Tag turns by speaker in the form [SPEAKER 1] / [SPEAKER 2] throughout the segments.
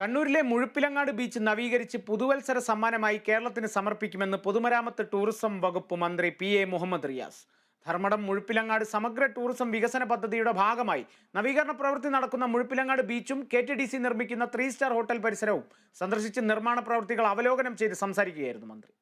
[SPEAKER 1] കണ്ണൂരിലെ മുഴുപ്പിലങ്ങാട് ബീച്ച് നവീകരിച്ച് പുതുവത്സര സമ്മാനമായി കേരളത്തിന് സമർപ്പിക്കുമെന്ന് പൊതുമരാമത്ത് ടൂറിസം വകുപ്പ് മന്ത്രി പി എ മുഹമ്മദ് റിയാസ്. ധർമ്മടം മുഴുപ്പിലങ്ങാട് സമഗ്ര ടൂറിസം വികസന പദ്ധതിയുടെ ഭാഗമായി നവീകരണ പ്രവൃത്തി നടക്കുന്ന മുഴുപ്പിലങ്ങാട് ബീച്ചും കെ ടി ഡി സി നിർമ്മിക്കുന്ന ത്രീ സ്റ്റാർ ഹോട്ടൽ പരിസരവും സന്ദർശിച്ച് നിർമ്മാണ പ്രവൃത്തികൾ അവലോകനം ചെയ്ത് സംസാരിക്കുകയായിരുന്നു മന്ത്രി.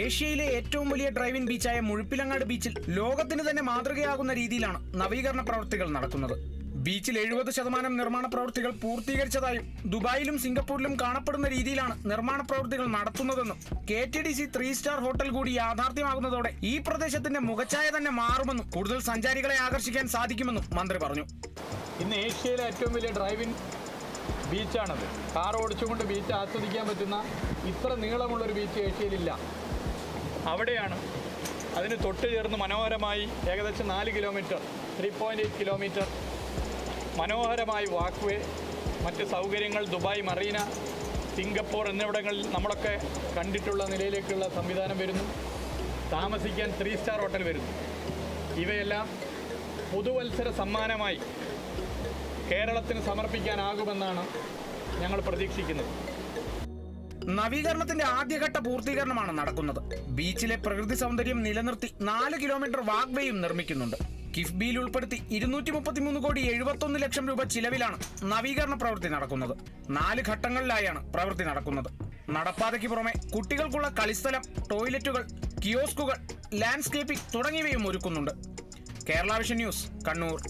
[SPEAKER 1] ഏഷ്യയിലെ ഏറ്റവും വലിയ ഡ്രൈവിംഗ് ബീച്ചായ മുഴുപ്പിലങ്ങാട് ബീച്ചിൽ ലോകത്തിന് തന്നെ മാതൃകയാകുന്ന രീതിയിലാണ് നവീകരണ പ്രവൃത്തികൾ നടക്കുന്നത്. ബീച്ചിൽ എഴുപത് ശതമാനം നിർമ്മാണ പ്രവൃത്തികൾ പൂർത്തീകരിച്ചതായും ദുബായിലും സിംഗപ്പൂരിലും കാണപ്പെടുന്ന രീതിയിലാണ് നിർമ്മാണ പ്രവൃത്തികൾ നടത്തുന്നതെന്നും K T D C three star hotel കൂടി യാഥാർത്ഥ്യമാകുന്നതോടെ ഈ പ്രദേശത്തിന്റെ മുഖച്ഛായ തന്നെ മാറുമെന്നും കൂടുതൽ സഞ്ചാരികളെ ആകർഷിക്കാൻ സാധിക്കുമെന്നും മന്ത്രി പറഞ്ഞു.
[SPEAKER 2] ഇന്ന് ഏഷ്യയിലെ ഏറ്റവും വലിയ ഡ്രൈവിംഗ് ബീച്ചാണത്. കാർ ഓടിച്ചുകൊണ്ട് ബീച്ച് ആസ്വദിക്കാൻ പറ്റുന്ന ഇത്ര നീളമുള്ളൊരു ബീച്ച് ഏഷ്യയിലില്ല. അവിടെയാണ് അതിന് തൊട്ട് ചേർന്ന് മനോഹരമായി ഏകദേശം നാല് kilometre three point eight kilometre മനോഹരമായി വാക്വേ മറ്റ് സൗകര്യങ്ങൾ ദുബായ് മറീന സിംഗപ്പൂർ എന്നിവിടങ്ങളിൽ നമ്മളൊക്കെ കണ്ടിട്ടുള്ള നിലയിലേക്കുള്ള സംവിധാനം വരുന്നു. താമസിക്കാൻ ത്രീ സ്റ്റാർ ഹോട്ടൽ വരുന്നു. ഇവയെല്ലാം പുതുവത്സര സമ്മാനമായി കേരളത്തിന് സമർപ്പിക്കാനാകുമെന്നാണ് ഞങ്ങൾ പ്രതീക്ഷിക്കുന്നത്.
[SPEAKER 1] നവീകരണത്തിന്റെ ആദ്യഘട്ട പൂർത്തീകരണമാണ് നടക്കുന്നത്. ബീച്ചിലെ പ്രകൃതി സൗന്ദര്യം നിലനിർത്തി നാല് കിലോമീറ്റർ വാഗ്വേയും നിർമ്മിക്കുന്നുണ്ട്. കിഫ്ബിയിൽ ഉൾപ്പെടുത്തി ഇരുന്നൂറ്റി മുപ്പത്തിമൂന്ന് കോടി എഴുപത്തൊന്ന് ലക്ഷം രൂപ ചിലവിലാണ് നവീകരണ പ്രവൃത്തി നടക്കുന്നത്. നാല് ഘട്ടങ്ങളിലായാണ് പ്രവൃത്തി നടക്കുന്നത്. നടപ്പാതയ്ക്ക് പുറമെ കുട്ടികൾക്കുള്ള കളിസ്ഥലം ടോയ്ലറ്റുകൾ കിയോസ്കുകൾ ലാൻഡ്സ്കേപ്പിംഗ് തുടങ്ങിയവയും ഒരുക്കുന്നുണ്ട്. Kerala vision news Kannur.